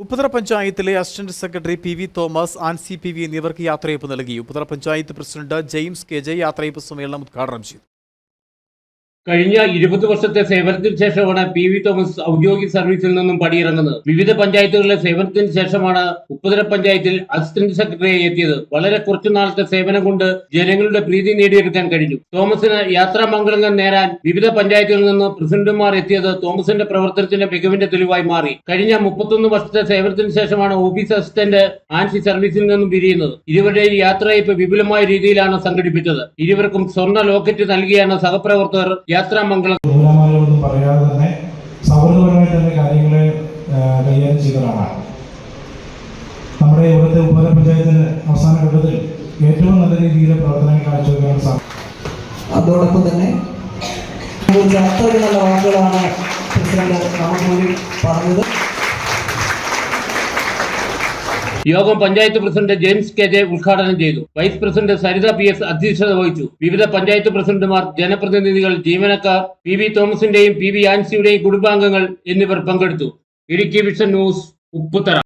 ഉപ്പുതറ പഞ്ചായത്തിലെ assistant secretary P V Thomas Ancy P V എന്നിവർക്ക് യാത്രയപ്പ് നൽകി. Upputhara panchayat president James K J യാത്രയപ്പ് സമ്മേളനം ഉദ്ഘാടനം ചെയ്തു. കഴിഞ്ഞ ഇരുപത് വർഷത്തെ സേവനത്തിന് ശേഷമാണ് പി വി തോമസ് ഔദ്യോഗിക സർവീസിൽ നിന്നും പടിയിറങ്ങുന്നത്. വിവിധ പഞ്ചായത്തുകളിലെ സേവനത്തിന് ശേഷമാണ് ഉപ്പുതര പഞ്ചായത്തിൽ അസിസ്റ്റന്റ് സെക്രട്ടറിയായി എത്തിയത്. വളരെ കുറച്ചു നാളത്തെ സേവനം കൊണ്ട് ജനങ്ങളുടെ പ്രീതി നേടിയെടുക്കാൻ കഴിഞ്ഞു. തോമസിന് യാത്രാമംഗളങ്ങൾ നേരാൻ വിവിധ പഞ്ചായത്തുകളിൽ നിന്ന് പ്രസിഡന്റുമാർ എത്തിയത് തോമസിന്റെ പ്രവർത്തനത്തിന്റെ മികവിന്റെ തെളിവായി മാറി. കഴിഞ്ഞ മുപ്പത്തൊന്ന് വർഷത്തെ സേവനത്തിന് ശേഷമാണ് ഓഫീസ് അസിസ്റ്റന്റ് ആൻസി സർവീസിൽ നിന്നും പിരിയുന്നത്. ഇരുവരുടെയും യാത്രയപ്പ് വിപുലമായ രീതിയിലാണ് സംഘടിപ്പിച്ചത്. ഇരുവർക്കും സ്വർണ ലോക്കറ്റ് നൽകിയാണ് സഹപ്രവർത്തകർ യാത്രാമംഗളം പറയാതെ തന്നെ സൗഹൃദപരമായി തന്നെ കാര്യങ്ങളെ കൈകാര്യം കൈകാര്യം ഒരാളാണ്. നമ്മുടെ ഇവിടുത്തെ ഉപകര പഞ്ചായത്തിന് അവസാന ഘട്ടത്തിൽ ഏറ്റവും നല്ല രീതിയിലെ പ്രവർത്തനങ്ങൾ കാഴ്ചവെക്കാൻ സാധിക്കും അതോടൊപ്പം തന്നെ അത്രയും നല്ല വാക്കുകളാണ് പ്രസിഡന്റ് നമുക്ക് പറഞ്ഞത്. യോഗം panchayat president James K J ഉദ്ഘാടനം ചെയ്തു. Vice president Saritha P S അധ്യക്ഷത വഹിച്ചു. വിവിധ പഞ്ചായത്ത് പ്രസിഡന്റുമാർ ജനപ്രതിനിധികൾ ജീവനക്കാർ പി വി തോമസിന്റെയും പി വി ആൻസിയുടെയും കുടുംബാംഗങ്ങൾ എന്നിവർ പങ്കെടുത്തു. Idukki vision news Upputhara.